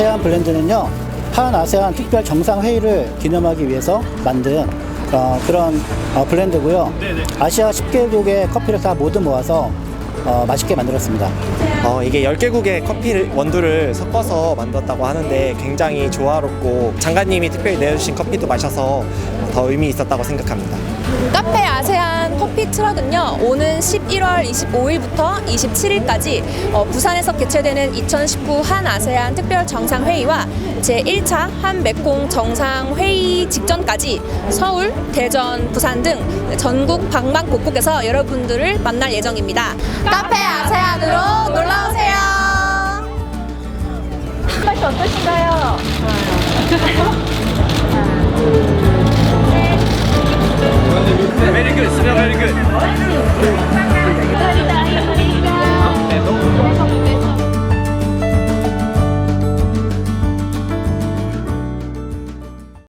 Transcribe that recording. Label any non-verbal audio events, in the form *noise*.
아세안 블렌드는요, 한 아세안 특별 정상회의를 기념하기 위해서 만든 어, 그런 어, 블렌드고요. 아시아 10개국의 커피를 다 모두 모아서 어, 맛있게 만들었습니다. 어, 이게 10개국의 커피 원두를 섞어서 만들었다고 하는데 굉장히 조화롭고 장관님이 특별히 내어주신 커피도 마셔서 더 의미 있었다고 생각합니다. 카페 아세안 행사는요, 오는 11월 25일부터 27일까지 어, 부산에서 개최되는 2019 한아세안 특별 정상회의와 제1차 한 맥공 정상회의 직전까지 서울, 대전, 부산 등 전국 방방 곳곳에서 여러분들을 만날 예정입니다. 카페 아세안으로 놀러오세요! 맛이 어떠신가요? 좋아요. *laughs*